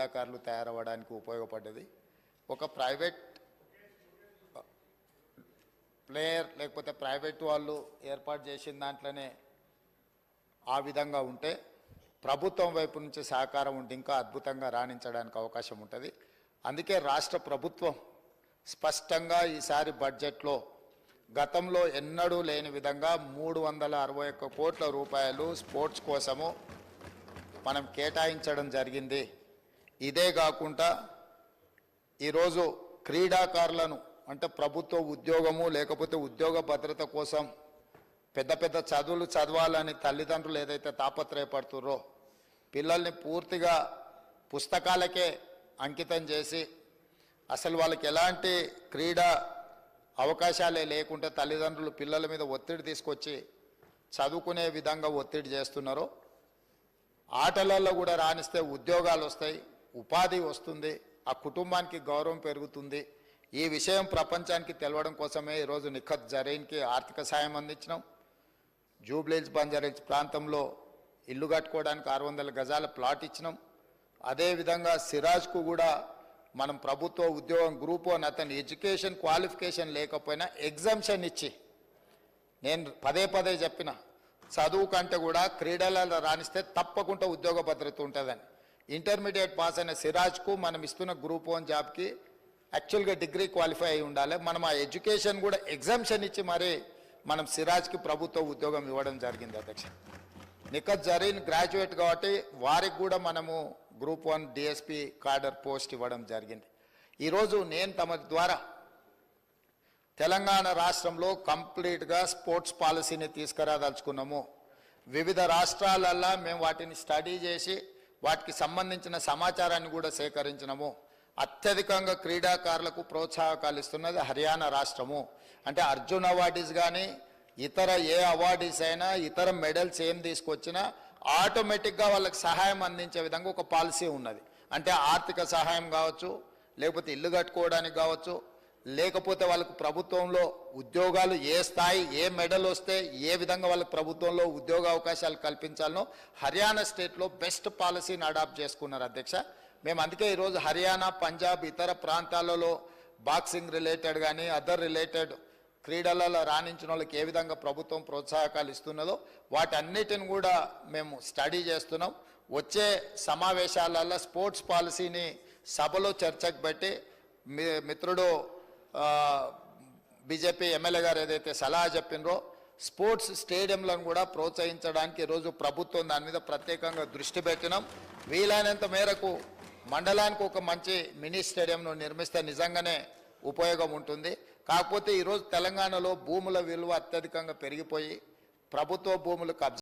క్రీడాకారులు తయారవ్వడానికి ఉపయోగపడ్డది. ఒక private player లేకపోతే ప్రైవేట్ వాళ్ళు ఏర్పాటు చేసిన దాంట్లోనే ఆ విధంగా ఉంటే ప్రభుత్వం వైపు నుంచి సహకారం ఉంటే ఇంకా అద్భుతంగా రాణించడానికి అవకాశం ఉంటుంది. అందుకే రాష్ట్ర ప్రభుత్వం స్పష్టంగా ఈసారి బడ్జెట్లో గతంలో ఎన్నడూ లేని విధంగా మూడు వందల అరవై ఒక్క కోట్ల రూపాయలు స్పోర్ట్స్ కోసము మనం కేటాయించడం జరిగింది. ఇదే కాకుండా ఈరోజు క్రీడాకారులను అంటే ప్రభుత్వ ఉద్యోగము లేకపోతే ఉద్యోగ భద్రత కోసం పెద్ద పెద్ద చదువులు చదవాలని తల్లిదండ్రులు ఏదైతే తాపత్రయపడుతుర్రో పిల్లల్ని పూర్తిగా పుస్తకాలకే అంకితం చేసి అసలు వాళ్ళకి ఎలాంటి క్రీడా అవకాశాలే లేకుంటే తల్లిదండ్రులు పిల్లల మీద ఒత్తిడి తీసుకొచ్చి చదువుకునే విధంగా ఒత్తిడి చేస్తున్నారో. ఆటలలో కూడా రాణిస్తే ఉద్యోగాలు వస్తాయి ఉపాధి వస్తుంది ఆ కుటుంబానికి గౌరవం పెరుగుతుంది. ఈ విషయం ప్రపంచానికి తెలవడం కోసమే ఈరోజు నిఖత్ జరీన్కి ఆర్థిక సాయం అందించినాం. జూబ్లీల్స్ బంజారీల్స్ ప్రాంతంలో ఇల్లు కట్టుకోవడానికి ఆరు వందల గజాల ప్లాట్ ఇచ్చినాం. అదేవిధంగా సిరాజ్కు కూడా మనం ప్రభుత్వ ఉద్యోగం గ్రూప్ అని అతని ఎడ్యుకేషన్ క్వాలిఫికేషన్ లేకపోయినా ఎగ్జామ్షన్ ఇచ్చి నేను పదే పదే చెప్పిన చదువు కంటే కూడా క్రీడలలో రాణిస్తే తప్పకుండా ఉద్యోగ భద్రత ఉంటుందని. ఇంటర్మీడియట్ పాస్ అయిన సిరాజ్కు మనం ఇస్తున్న గ్రూప్ వన్ జాబ్కి యాక్చువల్గా డిగ్రీ క్వాలిఫై అయి ఉండాలి. మనం ఆ ఎడ్యుకేషన్ కూడా ఎగ్జామ్షన్ ఇచ్చి మరీ మనం సిరాజ్కి ప్రభుత్వ ఉద్యోగం ఇవ్వడం జరిగింది అధ్యక్ష. నిఖత్ జరీన్ గ్రాడ్యుయేట్ కాబట్టి వారికి కూడా మనము group one DSP cadre post ఇవ్వడం జరిగింది. ఈరోజు నేను తమ ద్వారా తెలంగాణ రాష్ట్రంలో కంప్లీట్గా స్పోర్ట్స్ పాలసీని తీసుకురాదలుచుకున్నాము. వివిధ రాష్ట్రాలల్లో మేము వాటిని స్టడీ చేసి వాటికి సంబంధించిన సమాచారాన్ని కూడా సేకరించినము. అత్యధికంగా క్రీడాకారులకు ప్రోత్సాహకాలు ఇస్తున్నది హర్యానా రాష్ట్రము. అంటే అర్జున్ అవార్డీస్ కానీ ఇతర ఏ అవార్డీస్ అయినా ఇతర మెడల్స్ ఏం తీసుకొచ్చినా ఆటోమేటిక్గా వాళ్ళకి సహాయం అందించే విధంగా ఒక పాలసీ ఉన్నది. అంటే ఆర్థిక సహాయం కావచ్చు లేకపోతే ఇల్లు కట్టుకోవడానికి కావచ్చు లేకపోతే వాళ్ళకు ప్రభుత్వంలో ఉద్యోగాలు ఏ స్థాయి ఏ మెడల్ వస్తే ఏ విధంగా వాళ్ళకి ప్రభుత్వంలో ఉద్యోగ అవకాశాలు కల్పించాలనో హర్యానా స్టేట్లో బెస్ట్ పాలసీని అడాప్ట్ చేసుకున్నారు అధ్యక్ష. మేము అందుకే ఈరోజు హర్యానా పంజాబ్ ఇతర ప్రాంతాలలో బాక్సింగ్ రిలేటెడ్ కానీ అదర్ రిలేటెడ్ క్రీడలలో రాణించిన వాళ్ళకి ఏ విధంగా ప్రభుత్వం ప్రోత్సాహకాలు ఇస్తున్నదో వాటన్నిటిని కూడా మేము స్టడీ చేస్తున్నాం. వచ్చే సమావేశాలలో స్పోర్ట్స్ పాలసీని సభలో చర్చకు పెట్టి మిత్రుడు బీజేపీ ఎమ్మెల్యే గారు ఏదైతే సలహా చెప్పినరో స్పోర్ట్స్ స్టేడియంలను కూడా ప్రోత్సహించడానికి ఈరోజు ప్రభుత్వం దాని మీద ప్రత్యేకంగా దృష్టి పెట్టినాం. వీలైనంత మేరకు మండలానికి ఒక మంచి మినీ స్టేడియంను నిర్మిస్తే నిజంగానే ఉపయోగం ఉంటుంది. కాకపోతే ఈరోజు తెలంగాణలో భూముల విలువ అత్యధికంగా పెరిగిపోయి ప్రభుత్వ భూములు కబ్జా